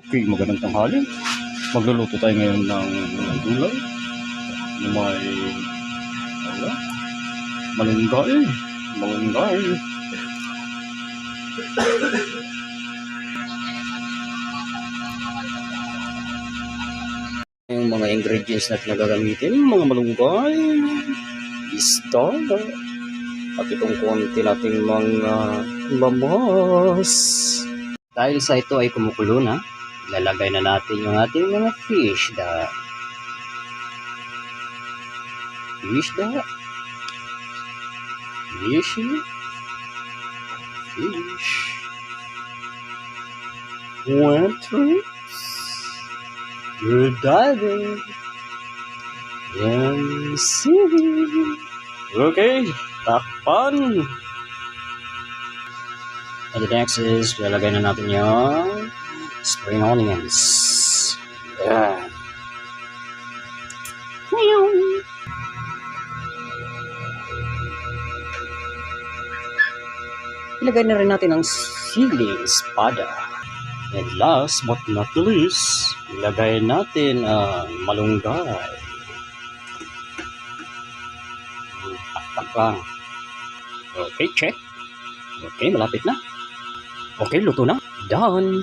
Okay, magandang tanghali. Magluluto tayo ngayon ng gulay na may ano, malunggay. Malunggay. Yung mga ingredients na pinagagamitin, mga malunggay, isda, at itong konti nating mga lamas. Dahil sa ito ay kumukulo na, ilalagay na natin yung ating mga fish da. Fish da. Fish. Fish. One. You're diving. Yan see. Okay, takpan. And the next is, lalagay na natin yung spring onions. Yan. Ngayon. Ilagay na rin natin ang siling espada. And last but not least, ilagay natin ang malunggay. Takpan. Okay, check. Okay, malapit na. Okay, luto na. Done.